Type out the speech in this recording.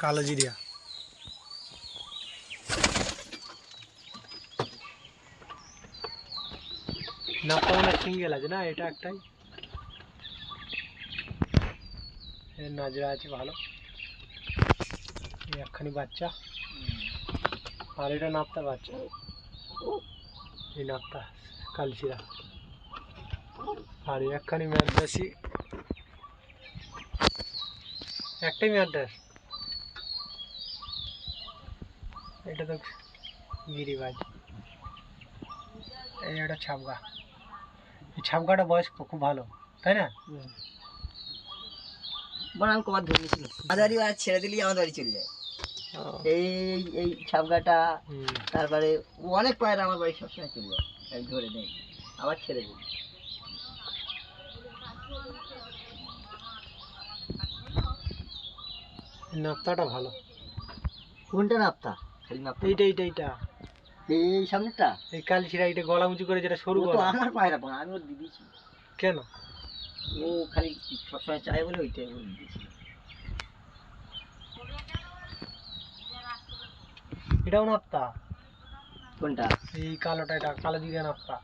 কালো জিরিয়া নাপটা মানে সিঙ্গেল আছে না এটা একটাই এর নাজরা আছে ভালো এই একখানি বাচ্চা আর এটা নাপতা বাচ্চা এই নাপতা কালচিরা আর এই একখানি ম্যাদ্রাসি একটাই ম্যাদ্রাস এটা তো গিরিবাজ। এই একটা ছাপগা। এই ছাপগাটা বয়স খুব ভালো তাই না? মানে আমি কবার আর ছেড়ে দিলেই আমাদের বাড়ি চলে যায়। এই এই ছাপগাটা তারপরে অনেক পায়রা আমার বাড়ি সবসময় চলে যায়। আমি ধরে নেই। আবার ছেড়ে দিই। নাপ্তাটা ভালো। কোনটা নাপতা? খালি নাপতা এইটা এইটা এইটা। এই এই সামনেটা এই কালচিরা এইটা গলা উঁচু করে যেটা সরু তো আমার পায়রা পানা আমি ওর দিদিছি কেন? ও খালি সবসময় চায় বলে ওইটাই দিদিছি এটাও নাপ্তা? কোনটা? এই কালোটা এটা কালো দিকে নাপ্তা।